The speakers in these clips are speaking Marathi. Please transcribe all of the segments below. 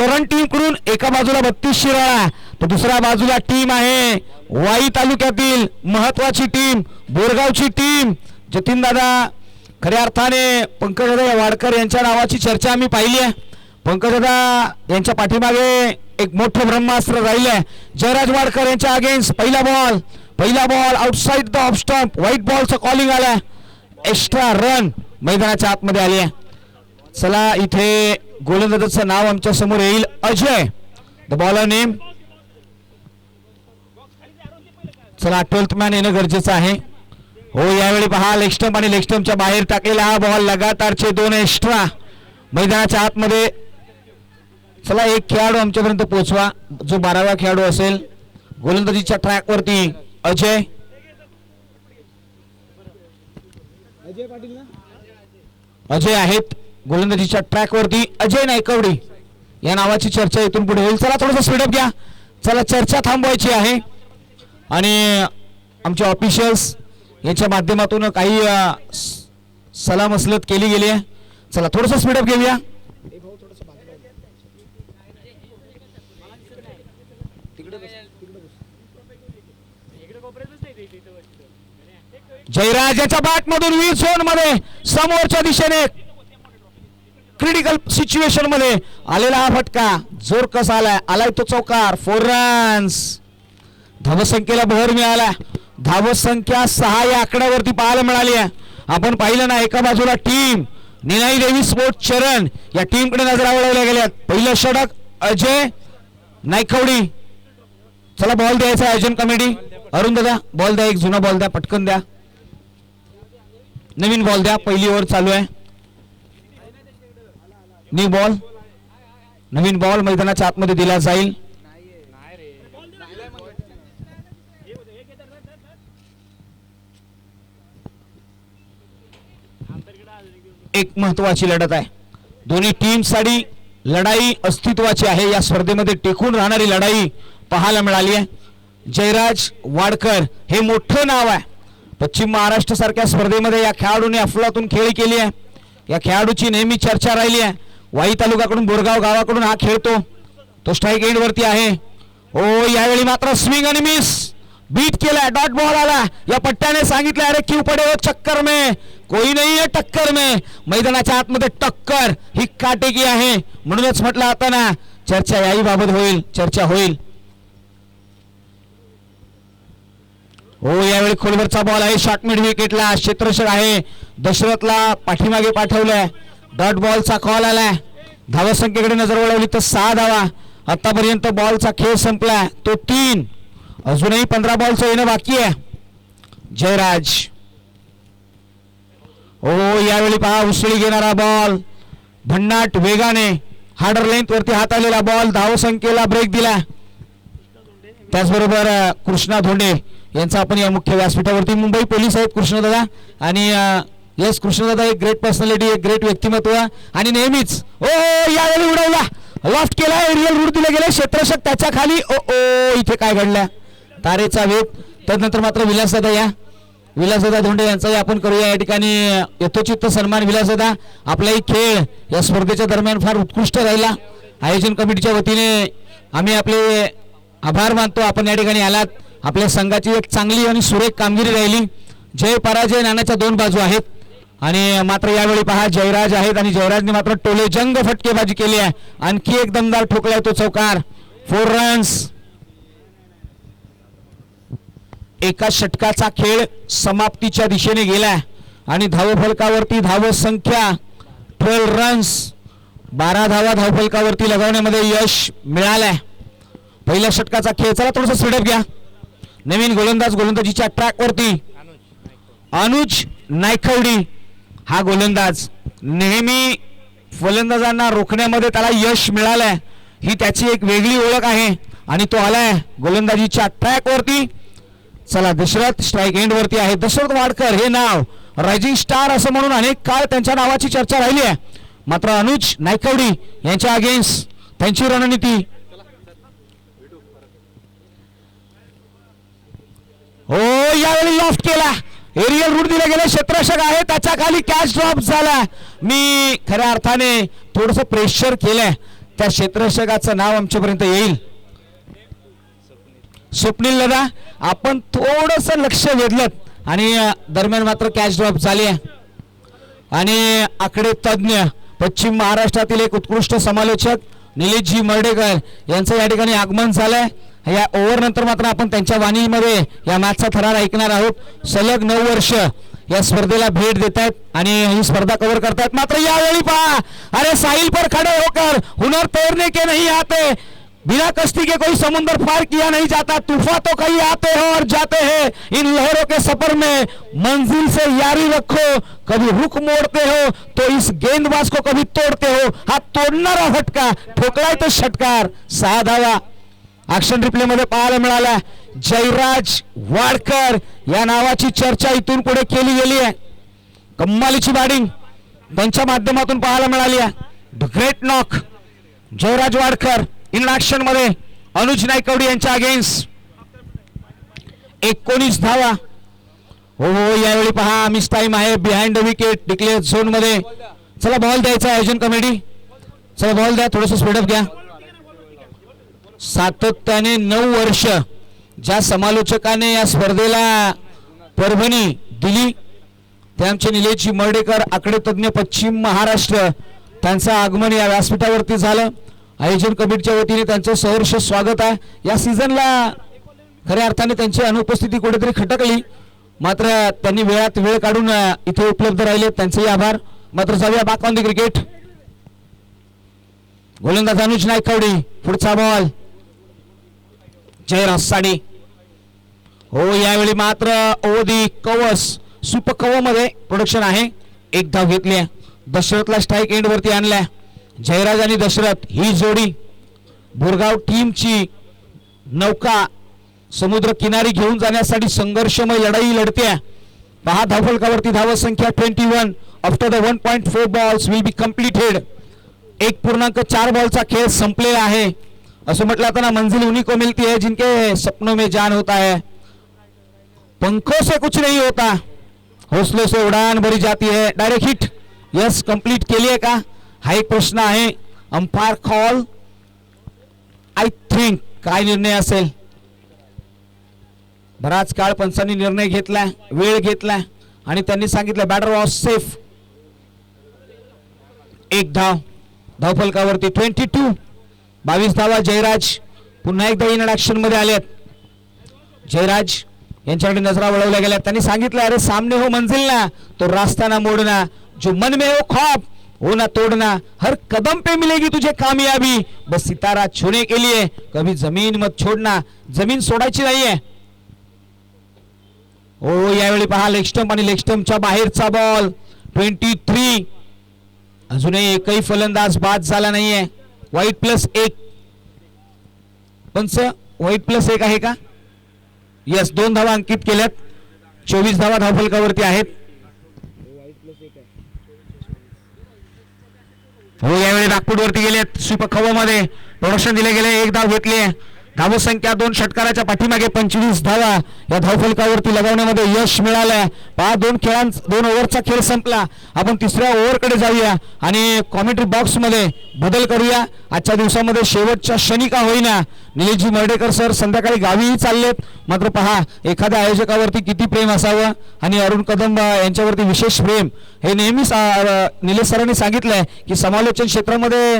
शरण टीमकडून एका बाजूला बत्तीस शिराळा तर दुसऱ्या बाजूला टीम आहे. वाई तालुक्यातील महत्वाची टीम बोरगावची टीम जतीन दादा खऱ्या अर्थाने पंकजदादा वाडकर यांच्या नावाची चर्चा आम्ही पाहिली आहे. पंकजदा यांच्या पाठीमागे एक मोठं ब्रह्मास्त्र राहिलं आहे जयराज वाडकर यांच्या अगेन्स्ट पहिला बॉल पहिला ball outside the off stump wide बॉलचं calling आलं एक्स्ट्रा रन मैदानाच्या आतमध्ये आली आहे. चला इथे गोलंदाजाचं नाव आमच्यासमोर येईल. अजय. द बॉलर नेम चला ट्वेल्थ मॅन येणं गरजेचं आहे. हो यावेळी पहा लेग आणि लेग बाहेर टाकलेला हा बॉल लगातारचे दोन एक्स्ट्रा मैदानाच्या आतमध्ये. चला एक खेळाडू आमच्यापर्यंत पोहोचवा. जो बारावा खेळाडू असेल गोलंदाजीच्या ट्रॅकवरती अजय. अजय पाटील अजय आहेत. गोलंदाजीच्या ट्रॅकवरती अजय नायकवडी या नावाची चर्चा इथून पुढे होईल. चला थोडंसं स्पीडअप घ्या. चला चर्चा थांबवायची आहे. आणि आमचे ऑफिशियल्स यांच्या माध्यमातून काही सलामसलत स- केली गेली आहे. चला थोडंसं स्पीडअप घेऊया. जयराज याच्या थोडस जयराजाच्या वीर झोनमध्ये समोरच्या दिशेने क्रिटिकल सिच्युएशनमध्ये आलेला हा फटका. जोर कसा आलाय? आलाय तो चौकार. फोर रन्स धावसंख्येला भर मिळाला. धावसंख्या सहा या आकड्यावरती पाहायला मिळाली आहे. आपण पाहिलं ना एका बाजूला टीम निनाई देवी स्पोर्ट चरण या टीमकडे नजरा वळवल्या गेल्यात. पहिलं षटक अजय नायकवडी. चला बॉल द्यायचा आहे आयोजन कमिटी. अरुण दादा बॉल द्या एक जुना बॉल द्या पटकन द्या. नवीन बॉल द्या पहिली ओव्हर चालू आहे. न्यू बॉल नवीन बॉल मैदानाच्या आतमध्ये दिला जाईल. एक महत्वाची लढत आहे. दोन्ही टीमसाठी लढाई अस्तित्वाची आहे. या स्पर्धेमध्ये टिकून राहणारी लढाई पाहायला मिळाली आहे. जयराज वाडकर हे मोठं नाव आहे. पश्चिम महाराष्ट्र सारख्या स्पर्धेमध्ये या खेळाडूने अफलातून खेळी केली आहे. या खेळाडूची नेहमी चर्चा राहिली आहे. वाई तालुक्याकडून बोरगाव गावाकडून हा खेळतो तो स्ट्राईक एंड वरती आहे. ओ यावेळी मात्र स्विंग आणि मिस बीट केला डॉट बॉल आला. या पट्ट्याने सांगितलं अरे क्यू पडे हो चक्कर में. कोई नाही आहे टक्कर में. मैदानाच्या आतमध्ये टक्कर ही काटेकी आहे. म्हणूनच म्हटलं आता ना चर्चा याही बाबत होईल चर्चा होईल. हो यावेळी खोलवरचा बॉल आहे. शॉर्ट मिड विकेटला क्षेत्ररक्षक आहे. दशरथला पाठीमागे पाठवलंय. डॉट बॉलचा कॉल आलाय. धावसंख्येकडे नजर वळवली तर सहा धावा. आतापर्यंत बॉलचा खेळ संपलाय. तो तीन. अजूनही पंधरा बॉलचं येणं बाकी आहे. जयराज. ओ यावेळी पहा उसळी घेणारा बॉल भन्नाट वेगाने हार्डर लेंथ वरती हात आलेला बॉल धावसंख्येला ब्रेक दिला. त्याचबरोबर कृष्णा धोंडे यांचा आपण या मुख्य व्यासपीठावरती मुंबई पोलीस आहेत कृष्णदादा आणि येस कृष्णदादा एक ग्रेट पर्सनॅलिटी एक ग्रेट व्यक्तिमत्व आणि नेहमीच ओ यावेळी उडवला. लॉफ्ट केला एरियल रूट दिला गेला क्षेत्रशक त्याच्याखाली. ओ ओ इथे काय घडलं तारेचा वेग. त्यानंतर मात्र विलासदादा या. विलासदादा धोंडे यांचाही आपण करूया या ठिकाणी. यथोचित सन्मान विलासदादा. आपलाही खेळ या स्पर्धेच्या दरम्यान फार उत्कृष्ट राहिला. आयोजन कमिटीच्या वतीने आम्ही आपले आभार मानतो. आपण या ठिकाणी आलात. आपल्या संघाची एक चांगली आणि सुरेख कामगिरी राहिली. जय पराजय नाण्याच्या दोन बाजू आहेत. आणि मात्र यावेळी पहा जयराज आहेत आणि जयराजने मात्र टोले जंग फटकेबाजी केली आहे. आणखी एक दमदार ठोकलाय तो चौकार. फोर रन्स एका षटकाचा खेळ समाप्तीच्या दिशेने गेलाय. आणि धावफलकावरती धाव संख्या ट्वेल्व रन्स बारा धावा धावफलकावरती लगावण्यामध्ये यश मिळालंय. पहिल्या षटकाचा खेळ. चला थोडस स्पीडअप घ्या. नवीन गोलंदाज गोलंदाजीच्या ट्रॅकवरती अनुज नायखवडी हा गोलंदाज. नेहमी फलंदाजांना रोखण्यामध्ये त्याला यश मिळालंय. ही त्याची एक वेगळी ओळख आहे आणि तो आलाय गोलंदाजीच्या ट्रॅकवरती चला दशरथ स्ट्राईक एंड वरती आहे. दशरथ वाडकर हे नाव. रायझिंग स्टार असं म्हणून अनेक काळ त्यांच्या नावाची चर्चा राहिली आहे. मात्र अनुज नायकवडी यांच्या अगेन्स्ट त्यांची रणनीती. हो यावेळी लॉफ्ट केला. एरियल रूट दिले गेले क्षेत्ररक्षक आहे त्याच्याखाली कॅच ड्रॉप झाला मी खऱ्या अर्थाने थोडस प्रेशर केलंय. त्या क्षेत्ररक्षकाचं नाव आमच्यापर्यंत येईल. स्वप्नील दादा आपण थोडस लक्ष वेधलं आणि दरम्यान मात्र कॅच ड्रॉप झाली आहे. आणि आकडे तज्ज्ञ पश्चिम महाराष्ट्रातील एक उत्कृष्ट समालोचक निलेशजी मर्डेकर यांचं या ठिकाणी आगमन झालंय. या ओव्हर नंतर मात्र आपण त्यांच्या वाणीमध्ये या मॅचचा थरार ऐकणार आहोत. सलग नऊ वर्ष या स्पर्धेला भेट देत आहेत आणि ही स्पर्धा कव्हर करतायत. मात्र यावेळी पहा. अरे साहिल पर खडे होकर हुनर तोड़ने के नहीं आते. बिना कश्ती के कोई समुंदर पार किया नहीं जाता. तूफा तो कहीं आते हैं और जाते हैं. इन लहरों के सफर में मंजिल से यारी रखो. कभी रुख मोड़ते हो तो इस गेंदबाज को कभी तोड़ते हो. हा तोडणारा फटका ठोकलाय तो षटकार सहा धावा ऍक्शन रिप्ले मध्ये पाहायला मिळाला जयराज वाडकर या नावाची चर्चा इथून पुढे केली गेली आहे. कम्मालीची बॅटिंग त्यांच्या माध्यमातून पाहायला मिळाली आहे. Great knock Jayraj Wadkar in ऍक्शनमध्ये. Anuj Naikwadi यांच्या अगेन्स्ट एकोणीस धावा. हो हो, हो यावेळी पहा मिस टाइम आहे. बिहाइंड द विकेट डिक्लेअर झोनमध्ये. चला बॉल द्यायचा आयोजन कमिटी चला बॉल द्या थोडस स्पीडअप घ्या. सातत्याने नऊ वर्ष ज्या समालोचकाने या स्पर्धेला परभणी दिली ते आमचे मर्डेकर आकडे तज्ज्ञ पश्चिम महाराष्ट्र त्यांचं आगमन या व्यासपीठावरती झालं. आयोजन कमिटीच्या वतीने त्यांचं सहर्ष स्वागत आहे. या सीझनला खऱ्या अर्थाने त्यांची अनुपस्थिती कुठेतरी खटकली. मात्र त्यांनी वेळात वेळ काढून इथे उपलब्ध राहिले. त्यांचेही आभार. मात्र जाऊया बाक ऑन द क्रिकेट. गोलंदाज अनुज नायकवडी पुढचा बॉल जय रस्साडी हो यावेळी मात्र ओदी कवस सुप कवमध्ये प्रोडक्शन आहे. एक धाव घेतली दशरथला स्ट्राईक एंड वरती आणल्या. जयराज आणि दशरथ ही जोडी बोरगाव टीमची नौका समुद्र किनारी घेऊन जाण्यासाठी संघर्षमय लढाई लढते पहा धावफलकावरती धाव संख्या twenty one after the one point four balls will be completed एक पूर्णांक चार बॉलचा खेळ संपलेला आहे. असं म्हटलं जातं ना मंजिल उन्हीं को मिलती है जिनके सपनों में जान होता है। पंखों से कुछ नहीं होता हौसलों से उड़ान भरी जाती है। डायरेक्ट हिट यस कंप्लीट केली आहे का हा एक प्रश्न आहे अंपायर कॉल आय थिंक काय निर्णय असेल? बराच काळ पंचांनी निर्णय घेतलाय वेळ घेतलाय आणि त्यांनी सांगितलं बॅटर वॉज सेफ एक धाव धावफलकावरती ट्वेंटी टू बावीस धावा जयराज पुन्हा एकदा इन ऍक्शनमध्ये आलेत जयराज यांच्याकडे नजरा वळवल्या गेल्या त्यांनी सांगितलं अरे सामने हो मंजिल ना तो रास्ता ना मोडना जो मन में हो खौफ हो ना तोड़ना हर कदम पे मिलेगी तुझे कामयाबी. बस सितारा छूने के लिए कभी जमीन मत छोड़ना जमीन सोडायची नाहीये. ओ यावेळी पहा लेग आणि लेग बाहेरचा बॉल ट्वेंटी थ्री अजूनही एकही फलंदाज बाद झाला नाहीये. वाईट प्लस एक पंच वाईट प्लस एक आहे का? यस दोन धावा अंकित केल्यात. चोवीस धावा धावफलकावरती आहेत. हो यावेळी नागपूरवरती गेलेत. सुपर खवामध्ये प्रोडक्शन दिले गेले. एक धाव घेतली धावसंख्या दोन षटकाराच्या पाठीमागे पंचवीस धावा. या धावफलकावरती लगावण्यामध्ये यश मिळालंय पहा दोन खेळां दोन ओव्हरचा खेळ संपला. आपण तिसऱ्या ओव्हरकडे जाऊया आणि कॉमेंट्री बॉक्समध्ये बदल करूया. आजच्या दिवसामध्ये शेवटच्या शनी का होईना. निलेशजी मर्डेकर सर संध्याकाळी गावीही चाललेत. मात्र पहा एखाद्या आयोजकावरती किती प्रेम असावं? आणि अरुण कदम यांच्यावरती विशेष प्रेम. हे नेहमीच निलेश सरांनी सांगितलंय की समालोचन क्षेत्रामध्ये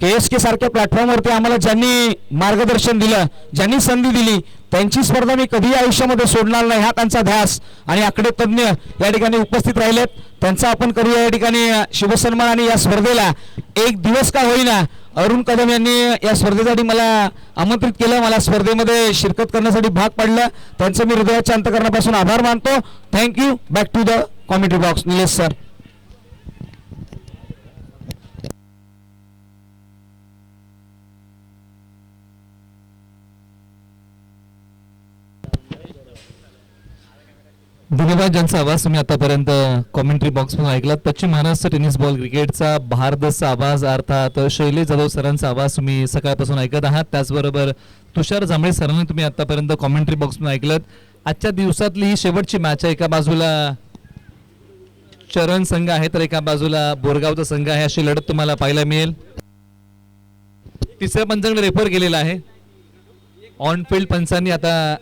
के एस के सारख्या प्लॅटफॉर्मवरती आम्हाला ज्यांनी मार्गदर्शन दिलं ज्यांनी संधी दिली त्यांची स्पर्धा मी कधीही आयुष्यामध्ये सोडणार नाही हा त्यांचा ध्यास. आणि आकडे तज्ज्ञ या ठिकाणी उपस्थित राहिलेत. त्यांचा आपण करूया या ठिकाणी शुभसन्मान आणि या स्पर्धेला. एक दिवस का होईना अरुण कदम यांनी या स्पर्धेसाठी मला आमंत्रित केलं. मला स्पर्धेमध्ये शिरकत करण्यासाठी भाग पाडलं. त्यांचं मी हृदयाच्या अंतकरणापासून आभार मानतो. Thank you back to the commentary box Nilesh sir धन्यवाद ज्यांचा आवाज तुम्ही आतापर्यंत कॉमेंट्री बॉक्समधून ऐकलात. पश्चिम महाराष्ट्र टेनिस बॉल क्रिकेटचा भारदसचा आवाज अर्थात शैलेश जाधव सरांचा आवाज तुम्ही सकाळपासून ऐकत आहात. त्याचबरोबर तुषार जांभळे सरांनी तुम्ही आतापर्यंत कॉमेंट्री बॉक्समधून ऐकलं आजच्या दिवसातली ही शेवटची मॅच आहे. एका बाजूला चरण संघ आहे तर एका बाजूला बोरगावचा संघ आहे. अशी लढत तुम्हाला पाहायला मिळेल. तिसऱ्या पंचांकडे रेफर केलेला आहे. ऑन फील्ड पंचांनी आता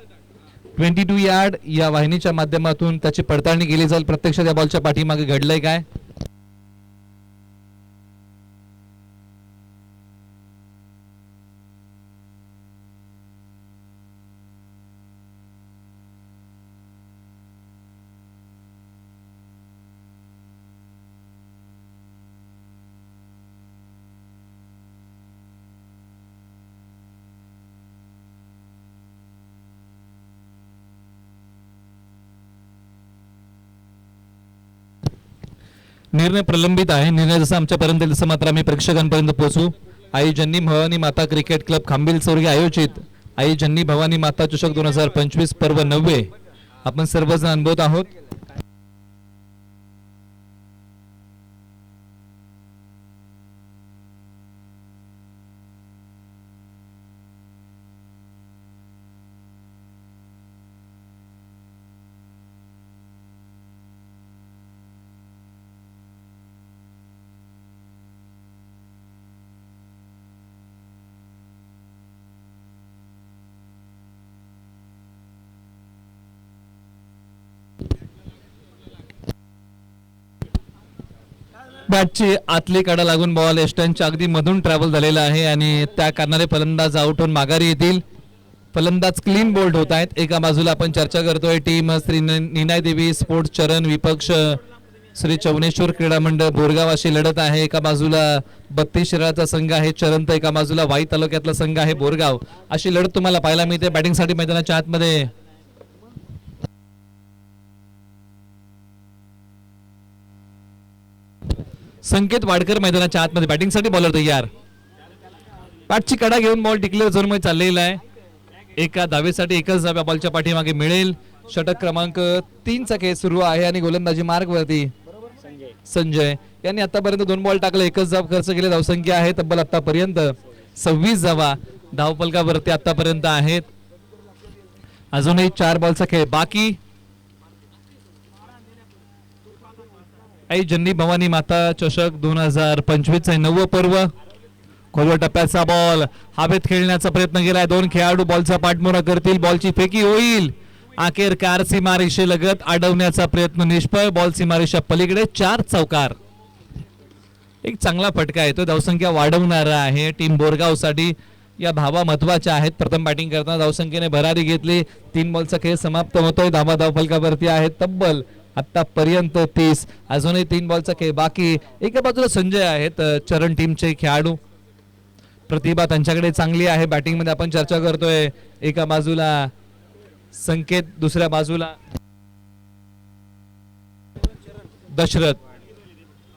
ट्वेंटी टू यार्ड या वाहिनीच्या माध्यमातून त्याची पडताळणी केली जाईल. प्रत्यक्षात या बॉलच्या पाठीमागे घडलंय काय? निर्णय प्रलंबित आहे. निर्णय जसा आमच्यापर्यंत येईल तसं मात्र आम्ही प्रेक्षकांपर्यंत पोहोचू. आई जन्नी भवानी माता क्रिकेट क्लब खांबील चौरगे आयोजित. आई जन्नी भवानी माता चषक दोन हजार पंचवीस पर्व नववे. आपण सर्वजण अनुभवत आहोत. बॅटची आतली कडा लागून बॉल एस्टनच्या अगदी मधून ट्रॅव्हल झालेला आहे आणि त्या कारणाने फलंदाज आउट होऊन माघारी येतील. फलंदाज क्लीन बोल्ड होत आहेत. एका बाजूला आपण चर्चा करतोय. टीम श्री निनाय देवी स्पोर्ट्स चरण विपक्ष श्री चवनेश्वर क्रीडा मंडळ बोरगाव अशी लढत आहे. एका बाजूला बत्तीस शिराळाचा संघ आहे चरण तर एका बाजूला वाई तालुक्यातला संघ आहे बोरगाव. अशी लढत तुम्हाला पाहायला मिळते. बॅटिंगसाठी मैदानाच्या आतमध्ये संकेत वाडकर मैदानाच्या आतमध्ये बॅटिंगसाठी बॉलर तयार. पाठची कडा घेऊन बॉल डिक्लेअर झोन चाललेला आहे. एका धावेसाठी एकच धाव बॉलच्या पाठीमागे मिळेल. षटक क्रमांक तीनचा खेळ सुरू आहे आणि गोलंदाजी मार्ग वरती संजय यांनी आतापर्यंत दोन बॉल टाकले. एकच धाव खर्च केले. धावसंख्या आहे तब्बल आतापर्यंत सव्वीस जावा धावपलकावरती आतापर्यंत आहेत. अजूनही चार बॉलचा खेळ बाकी. आई जन्नी भवानी माता चषक दोन हजार पंचवीस नववं पर्व. खोलवर टप्प्याचा बॉल हवेत खेळण्याचा प्रयत्न केलाय. दोन खेळाडू बॉलचा पाठमोरा करतील. बॉलची फेकी होईल. अखेर कार सीमारेषे लगत अडवण्याचा प्रयत्न निष्फळ. बॉल सीमारेषा पलीकडे चार चौकार. एक चांगला फटका येतो. धावसंख्या वाढवणारा आहे. टीम बोरगावसाठी या धावा महत्त्वाच्या आहेत. प्रथम बॅटिंग करताना धावसंख्येने भरारी घेतली. तीन बॉलचा खेळ समाप्त होतोय. धावा धावफलकावरती आहेत तब्बल आतापर्यंत तीस. अजूनही तीन बॉलचा खेळ बाकी. एका बाजूला संजय आहेत चरण टीमचे खेळाडू. प्रतिभा त्यांच्याकडे चांगली आहे. बॅटिंगमध्ये आपण चर्चा करतोय. एका बाजूला संकेत दुसऱ्या बाजूला दशरथ.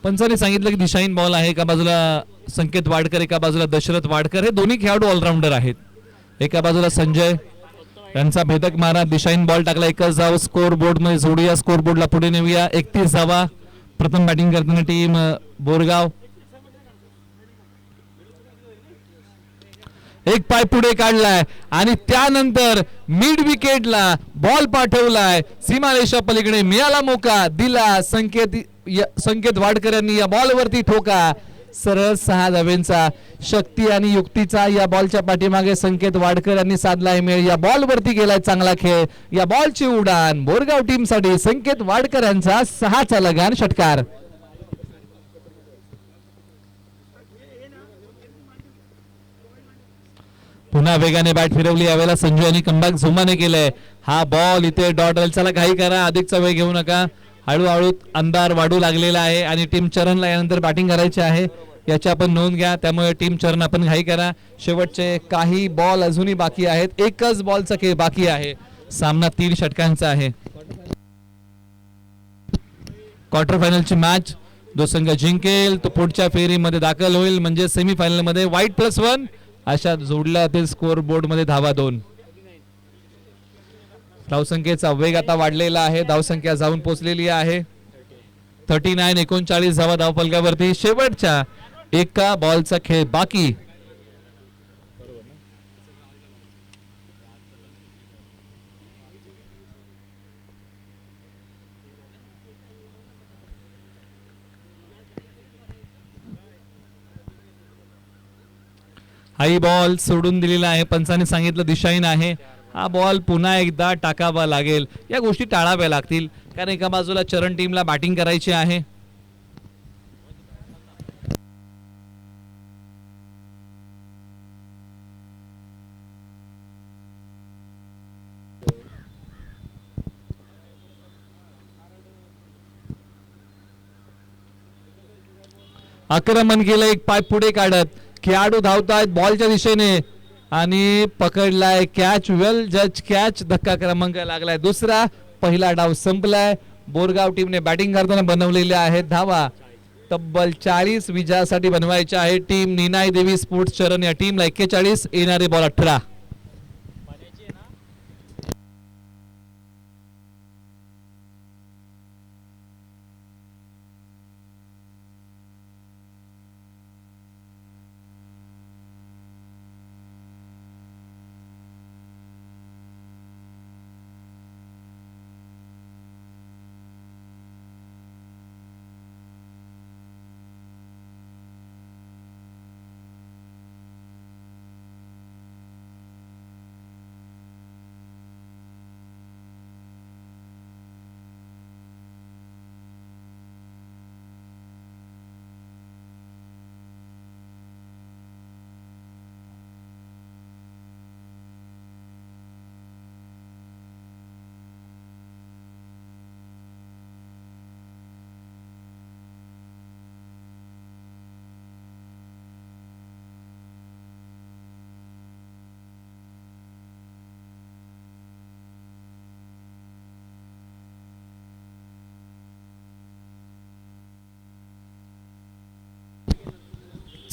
पंचाने सांगितलं की दिशाहीन बॉल आहे. एका बाजूला संकेत वाडकर एका बाजूला दशरथ वाडकर. हे दोन्ही खेळाडू ऑलराऊंडर आहेत. एका बाजूला संजय यांचा भेदक मारा. दिशाईन बॉल टाकला एकच जाव स्कोर बोर्डमध्ये जोडूया. स्कोर बोर्डला पुढे नेऊया. एकतीस जावा प्रथम बॅटिंग करताना टीम बोरगाव. एक पाय पुढे काढलाय. आणि त्यानंतर मिड विकेटला बॉल पाठवलाय. सीमारेषा पलीकडे मिळाला मोका. दिला संकेत संकेत वाडकर यांनी या बॉलवरती ठोका. सरळ सहा धावेंचा शक्ती आणि युक्तीचा या बॉलच्या पाठीमागे संकेत वाडकर यांनी साधलाय मेळ या बॉलवरती गेलाय चांगला खेळ. या बॉलची उडान बोरगाव टीमसाठी संकेत वाडकर यांचा सहाचा लगान षटकार. पुन्हा वेगाने बॅट फिरवली यावेळेला संजू आणि कंबाक झुमाने केलंय. हा बॉल इथे डॉट राहील चला घाई करा. अधिकचा वेळ घेऊ नका. हळूहळू अंधार वाढू लागलेला आहे आणि टीम चरणला यानंतर बॅटिंग करायची आहे. याची आपण नोंद घ्या. त्यामुळे टीम चरण आपण घाई करा. शेवटचे काही बॉल अजूनही बाकी आहेत. एकच बॉलचा खेळ बाकी आहे. सामना तीन षटकांचा आहे. क्वार्टर फायनलची मॅच जो संघ जिंकेल. तो पुढच्या फेरीमध्ये दाखल होईल. म्हणजे सेमीफायनलमध्ये वाईट प्लस वन अशा जोडल्या जातील स्कोर बोर्डमध्ये धावा दोन. धावसंख्येचा वेग आता वाढलेला आहे. धावसंख्या जाऊन पोहोचलेली आहे. थर्टी नाईन एकोणचाळीस धावा धावफलकावरती शेवटच्या एका बॉलचा खेळ बाकी. हाई बॉल सोडून दिलेला आहे. पंचाने सांगितलं दिशाहीन आहे. हा बॉल पुन्हा एकदा टाकावा लागेल. या गोष्टी टाळाव्या लागतील. कारण एका बाजूला चरण टीमला बॅटिंग करायची आहे. आक्रमण केलं एक पाय पुढे काढत. खेळाडू धावतायत बॉलच्या दिशेने. आणि पकडलाय कॅच वेल जज कॅच धक्का क्रमांक लागलाय दुसरा. पहिला डाव संपलाय. बोरगाव टीमने बॅटिंग करताना बनवलेल्या आहेत धावा. तब्बल चाळीस विजयासाठी बनवायच्या आहे टीम. निनाय देवी स्पोर्ट्स चरण या टीमला एक्केचाळीस. येणारे बॉल अठरा.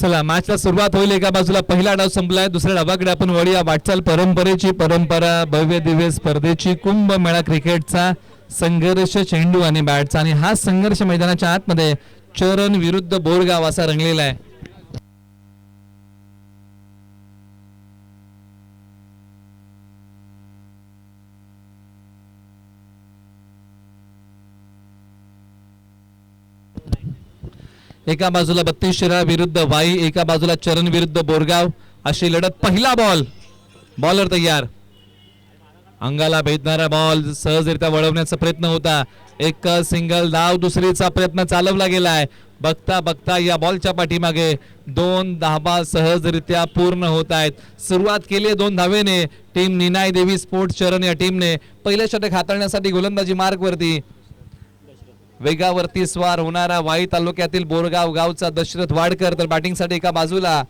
चला मॅचला सुरुवात होईल. एका बाजूला पहिला डाव संपलाय दुसऱ्या डावाकडे आपण वळूया. वाटचाल परंपरेची परंपरा भव्य दिव्य स्पर्धेची कुंभमेळा क्रिकेटचा संघर्ष चेंडू आणि बॅटचा. आणि हा संघर्ष मैदानाच्या आतमध्ये चरण विरुद्ध बोरगाव असा रंगलेला आहे. एका बाजूला बत्तीस शिरा विरुद्ध वाई एका बाजूला चरण विरुद्ध बोरगाव अशी लढत पहिला बॉल बॉलर तयार. अंगाला भेदणारा बॉल सहजरित्या वळवण्याचा प्रयत्न होता. एक सिंगल धाव दुसरीचा प्रयत्न चालवला गेलाय. बघता बघता या बॉलच्या पाठीमागे दोन धाबा सहजरित्या पूर्ण होत आहेत. सुरुवात केली आहे दोन धावेने. टीम निनाय देवी स्पोर्ट्स चरण या टीमने पहिल्या षटक हाताळण्यासाठी गोलंदाजी मार्ग वरती वेगावरती स्वार होणारा वाई तालुक्यातील बोरगाव गावचा दशरथ वाडकर तर बॅटिंगसाठी एका बाजूला.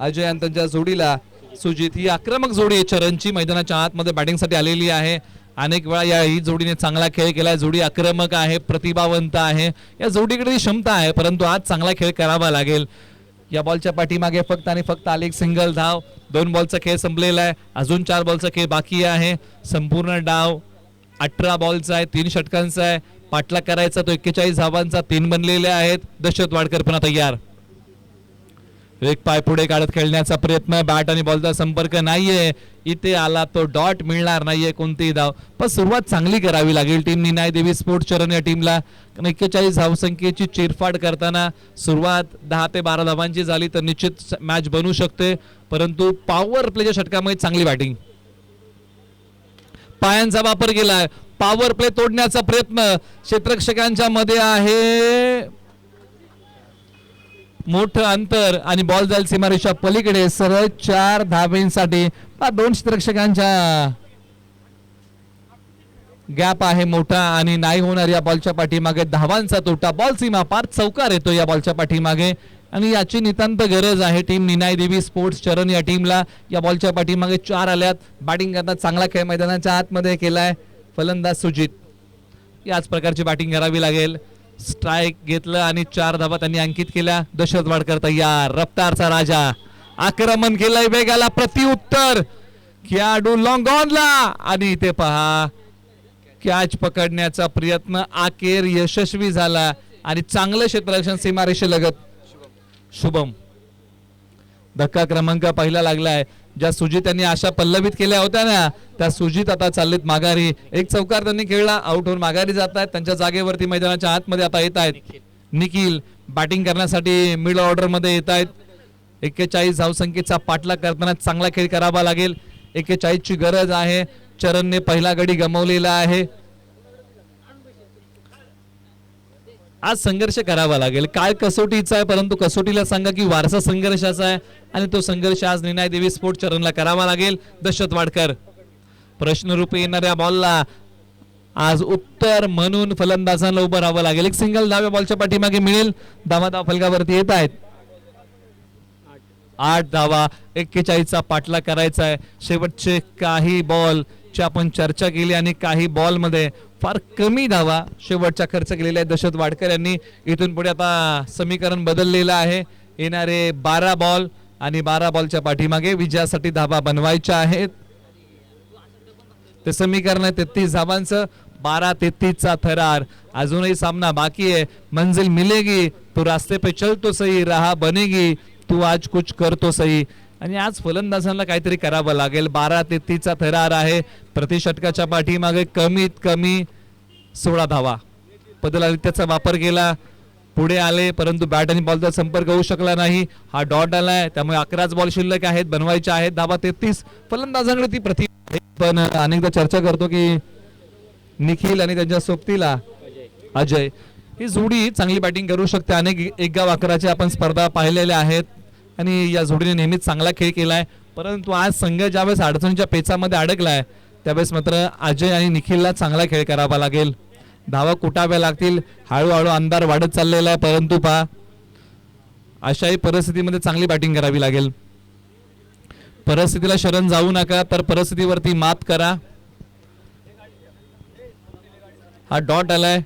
अजय आणि त्यांच्या जोडीला सुजित. ही आक्रमक जोडी आहे चरणची. मैदानाच्या आतमध्ये बॅटिंगसाठी आलेली आहे. अनेक वेळा या ही जोडीने चांगला खेळ केलाय. जोडी आक्रमक आहे प्रतिभावंत आहे. या जोडीकडे क्षमता आहे परंतु आज चांगला खेळ करावा लागेल. या बॉलच्या पाठीमागे फक्त आणि फक्त आले एक सिंगल धाव. दोन बॉलचा खेळ संपलेला आहे. अजून चार बॉलचा खेळ बाकी आहे. संपूर्ण डाव अठरा बॉलचा आहे तीन षटकांचा आहे. पाठला करायचा तो एक्केचाळीस धावांचा तीन बनलेले आहेत. दशरथ वाडकर पुन्हा तयार. एक पाय पुढे काढत खेळण्याचा प्रयत्न बॅट आणि बॉलचा संपर्क नाहीये. इथे आला तो डॉट मिळणार नाहीये कोणतीही धाव. पण सुरुवात चांगली करावी लागेल टीम निनाय देवी स्पोर्ट्स चरण या टीमला एक्केचाळीस धावसंख्येची चिरफाड करताना सुरुवात दहा ते बारा धावांची झाली तर निश्चित मॅच बनू शकते. परंतु पॉवर प्लेच्या षटकामध्ये चांगली बॅटिंग पायांचा वापर केलाय. पॉवर प्ले तोडण्याचा प्रयत्न क्षेत्रक्षकांच्या मध्ये आहे. मोठं अंतर आणि बॉल जाईल सीमारेषा पलीकडे. सरळ चार धावेंसाठी. दोन क्षेत्रक्षकांच्या गॅप आहे मोठा आणि नाही होणार या बॉलच्या पाठीमागे. धावांचा तोटा. बॉल सीमा पार चौकार येतो या बॉलच्या पाठीमागे. आणि याची नितांत गरज आहे टीम निनाय देवी स्पोर्ट्स चरण या टीमला. या बॉलच्या पाठीमागे चार आल्यात. बॅटिंग करतात चांगला खेळ मैदानाच्या आतमध्ये केलाय फलंदाज सुजित. याच प्रकारची बॅटिंग करावी लागेल. स्ट्राईक घेतलं आणि चार धावा त्यांनी अंकित केल्या. दशरथ वाडकर तयार. रफ्तारचा राजा. आक्रमण केलंय वेगाला प्रतिउत्तर खेळाडू लॉंग ऑनला आणि इथे पहा. कॅच पकडण्याचा प्रयत्न अखेर यशस्वी झाला. आणि चांगलं क्षेत्ररक्षण सीमारेषे लगत शुभम. धक्का क्रमांक पहिला लागलाय. ज्या सुजित यांनी आशा पल्लवित केल्या होत्या ना त्या सुजित आता चाललेत माघारी. एक चौकार त्यांनी खेळला आउट होऊन माघारी जात आहेत. त्यांच्या जागेवरती मैदानाच्या आतमध्ये आता येत आहेत. निखिल. बॅटिंग करण्यासाठी मिडल ऑर्डरमध्ये येत आहेत. एक्केचाळीस धावसंख्येचा पाठलाग करताना चांगला खेळ करावा लागेल. एक्केचाळीस ची गरज आहे. चरणने पहिला गडी गमावलेला आहे. आज संघर्ष करावा लागेल. काय कसोटीचा आहे परंतु कसोटीला सांगा की वारसा संघर्षाचा आहे आणि तो संघर्ष आज निर्णय देवी स्पोर्ट चरणला करावा लागेल. दशरथ वाडकर प्रश्नरूपी येणाऱ्या बॉलला आज उत्तर म्हणून फलंदाजांना उभं राहावं लागेल. एक सिंगल दहाव्या बॉलच्या पाठीमागे मिळेल. धावा धाव फलकावरती येत आहेत. आठ धावा एक्केचाळीसचा पाठला करायचा आहे. शेवटचे काही बॉल ची आपण चर्चा केली आणि काही बॉलमध्ये फार कमी धावा शेवटचा खर्च केलेला आहे दशरथ वाडकर यांनी इथून पुढे आता समीकरण बदललेलं आहे. येणारे बारा बॉल आणि बारा बॉलच्या पाठीमागे विजयासाठी धावा बनवायच्या आहेत. ते समीकरण आहे तेहतीस धावांचं. बारा तेहतीसचा थरार. अजूनही सामना बाकी आहे. मंजिल मिलेगी. तो रास्ते पे चल तो सही रहा बनेगी. तू आज कुछ कर तो सही आणि आज फलंदाजांना काहीतरी करावं लागेल. बारा तेहतीसचा थरार आहे. प्रतिषटकाच्या पाठीमागे कमीत कमी सोळा धावा. त्याचा वापर केला. पुढे आले परंतु बॅट आणि बॉलचा संपर्क होऊ शकला नाही. हा डॉट आलाय. त्यामुळे अकराच बॉल शिल्लक आहेत बनवायचे आहेत. धावा तेहतीस फलंदाजांकडे ती प्रति पण अनेकदा चर्चा करतो की निखिल आणि त्यांच्या सोबतीला अजय. ही जोडी चांगली बॅटिंग करू शकते. अनेक एक गाव अकराच्या आपण स्पर्धा पाहिलेल्या आहेत. आणि या जोडीने नेहमीच चांगला खेळ केलाय. परंतु आज संघ ज्यावेळेस अडचणीच्या पेचामध्ये अडकलाय त्यावेळेस मात्र अजय आणि निखिलला चांगला खेळ करावा लागेल. धावा कुटाव्या लागतील. हळूहळू अंधार वाढत चाललेला आहे परंतु पहा अशाही परिस्थितीमध्ये चांगली बॅटिंग करावी लागेल. परिस्थितीला शरण जाऊ नका तर परिस्थितीवरती मात करा. हा डॉट आलाय.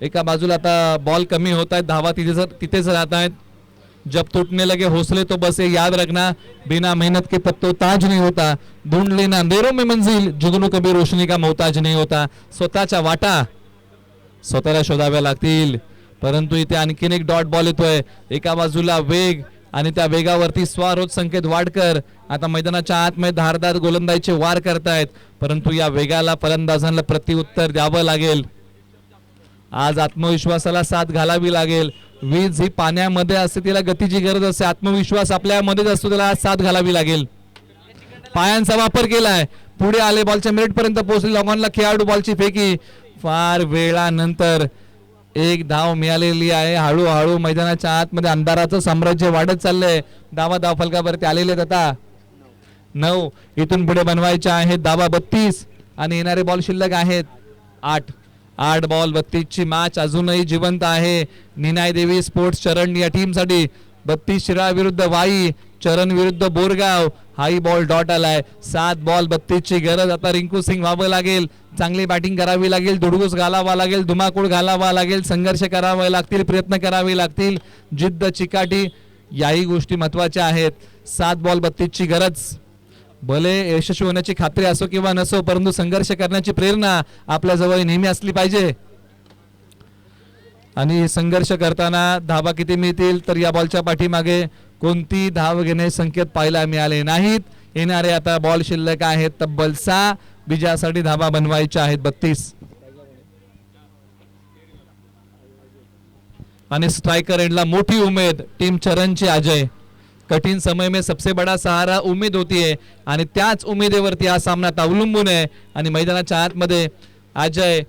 एका बाजूला आता बॉल कमी होत आहेत धावा तिथे तिथेच राहत आहेत. जब टूटने लगे हौसले तो बसे याद रखना बिना मेहनत के पत्तो ताज नहीं होता ढूंढ लेना अंधेरों में मंजिल जुगनू कभी रोशनी का मोहताज नहीं होता। स्वतःच्या वाटा स्वतःला शोधाव्या लागतील। परंतु इथे आणखीन एक डॉट बॉल येतोय एका बाजूला वेग आणि त्या वेगावरती स्वारोध संकेत वाढकर आता मैदानाच्या आतमध्ये धारदार गोलंदाजीचे वार करतायत परंतु या वेगाला फलंदाजांना प्रत्युत्तर द्यावं लागेल. आज आत्मविश्वासाला साथ घालावी लागेल. वीज ही पाण्यामध्ये असते तिला गतीची गरज असते आत्मविश्वास आपल्यामध्येच असतो त्याला साथ घालावी लागेल. पायांचा वापर केलाय. पुढे आले बॉलच्या मिनिट पर्यंत पोहोचले लॉगॉनला खेळाडू बॉलची फेकी. फार वेळानंतर एक धाव मिळालेली आहे. हळूहळू मैदानाच्या आतमध्ये अंधाराचं साम्राज्य वाढत चाललंय. दावा धाव फलकावरती आलेले आहेत आता. नऊ. इथून पुढे बनवायचे आहेत धावा बत्तीस. आणि येणारे बॉल शिल्लक आहेत आठ. आठ बॉल बत्तीसची मॅच अजूनही जिवंत आहे. निनाय देवी स्पोर्ट्स चरण या टीमसाठी बत्तीस शिरा विरुद्ध वाई चरण विरुद्ध बोरगाव. हाई बॉल डॉट आलाय. सात बॉल बत्तीसची गरज. आता रिंकू सिंग व्हावं लागेल. चांगली बॅटिंग करावी लागेल. धुडगूस घालावा लागेल. धुमाकूळ घालावा लागेल. संघर्ष करावे लागतील. प्रयत्न करावे लागतील. जिद्द चिकाटी याही गोष्टी महत्त्वाच्या आहेत. सात बॉल बत्तीसची गरज. भले यशस्वी होण्याची खात्री असो किंवा नसो परंतु संघर्ष करण्याची प्रेरणा आपल्या जवळ नेहमी असली पाहिजे. आणि संघर्ष करताना धाबा किती मिळतील तर या बॉलच्या पाठीमागे कोणती धाव घेणे संकेत पाहायला मिळाले नाहीत. येणारे आता बॉल शिल्लक आहेत तब्बल सहा. विजयासाठी धाबा बनवायच्या आहेत बत्तीस. आणि स्ट्रायकर एंडला मोठी उमेद टीम चरणची अजय. कठीण समय में सबसे बड़ा सहारा उमेद होती है आणि त्याच उमेदीवरती हा सामना अवलंबून आहे. आणि मैदानाच्या आतमध्ये अजय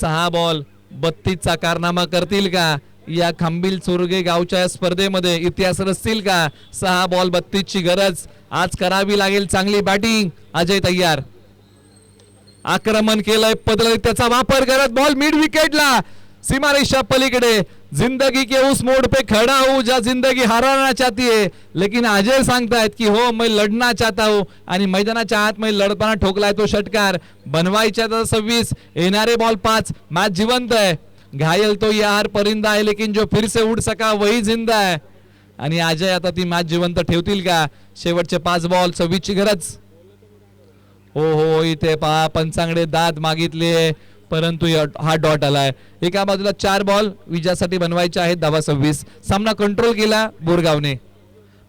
सहा बॉल बत्तीसचा कारनामा करतील का? या खांबील चोरगे गावच्या स्पर्धेमध्ये इतिहास रचतील का? सहा बॉल बत्तीसची गरज आज करावी लागेल चांगली बॅटिंग अजय तयार. आक्रमण केलंय पदल त्याचा वापर करत बॉल मिड विकेटला सीमारेषा पलीकडे. जिंदगी के उस मोड़ पे खड़ा हूँ जहाँ जिंदगी हराना चाहती है। लेकिन अजय सांगतायत की हो मैं लढना चाहता हूँ। आणि मैदानाच्या आत मी लढताना ठोकलाय तो षटकार। बनवायच्या सव्वीस येणारे बॉल पाच मॅच जिवंत आहे। घायल तो यार परिंदा आहे लेकिन जो फिर से उड़ सका वही जिंदा आहे। आणि अजय आता ती मॅच जिवंत ठेवतील का? शेवटचे पाच बॉल सव्वीसची गरज। हो हो इथे पहा पंचांगडे दाद मागितले परंतु या- हा डॉट आलाय. एका बाजूला चार बॉल विजयासाठी बनवायचे आहेत धावा सव्वीस. सामना कंट्रोल केला बोरगावने.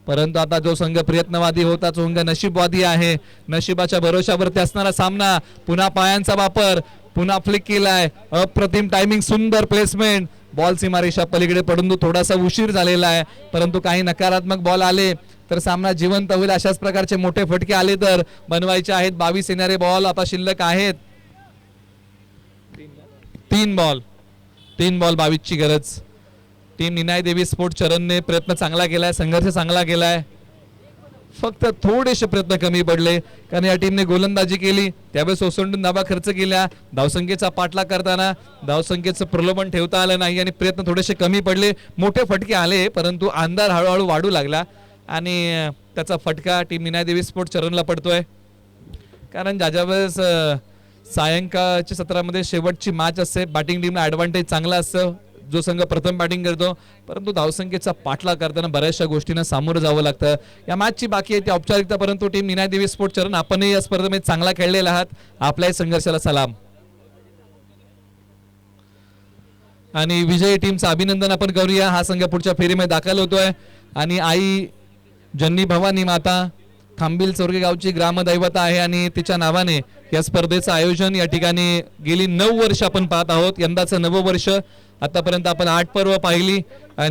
परंतु आता जो संघ प्रयत्नवादी होता तो संघ नशीबवादी आहे. नशिबाच्या भरोशावरती असणारा सामना पुन्हा पायांचा वापर पुन्हा फ्लिक केलाय. अप्रतिम टायमिंग सुंदर प्लेसमेंट बॉल सीमारेषा पलीकडे पडून तो थोडासा उशीर झालेला आहे. परंतु काही नकारात्मक बॉल आले तर सामना जिवंत होईल अशाच प्रकारचे मोठे फटके आले तर बनवायचे आहेत. बावीस येणारे बॉल आता शिल्लक आहेत. तीन बॉल तीन बॉल बावीसची गरज. टीम निनाय देवी स्पोर्ट चरणने प्रयत्न चांगला केलाय संघर्ष चांगला केलाय. फक्त थोडेसे प्रयत्न कमी पडले. कारण या टीमने गोलंदाजी केली त्यावेळेस ओसंडून धाबा खर्च केल्या धावसंख्येचा पाठलाग करताना धावसंख्येचं प्रलोभन ठेवता आलं नाही आणि प्रयत्न थोडेसे कमी पडले. मोठे फटके आले परंतु अंधार हळूहळू वाढू लागला. आणि त्याचा फटका टीम निनाय देवी स्पोर्ट चरणला पडतोय. कारण ज्या ज्या वेळेस सायंकाळच्या सत्रामध्ये शेवटची मॅच असते. बॅटिंग टीमला ॲडव्हान्टेज चांगला असतं. जो संघ प्रथम बॅटिंग करतो परंतु धावसंख्येचा पाठलाग करताना बऱ्याचशा गोष्टींना सामोरं जावं लागतं. या मॅचची बाकी आहे ती औपचारिकता परंतु टीम निनाय देवी स्पोर्ट चरण आपणही या स्पर्धेमध्ये चांगला खेळलेला आहात. आपल्याही संघर्षाला सलाम. आणि विजयी टीमचं अभिनंदन आपण करूया. हा संघ पुढच्या फेरीमध्ये दाखल होतोय. आणि आई जन्नी भवानी माता खांबिल चौरगे गावची ग्रामदैवता आहे आणि तिच्या नावाने या स्पर्धेचं आयोजन या ठिकाणी गेली नऊ वर्ष आपण पाहत आहोत. यंदाचं नवं वर्ष. आतापर्यंत आपण आठ पर्व पाहिली आणि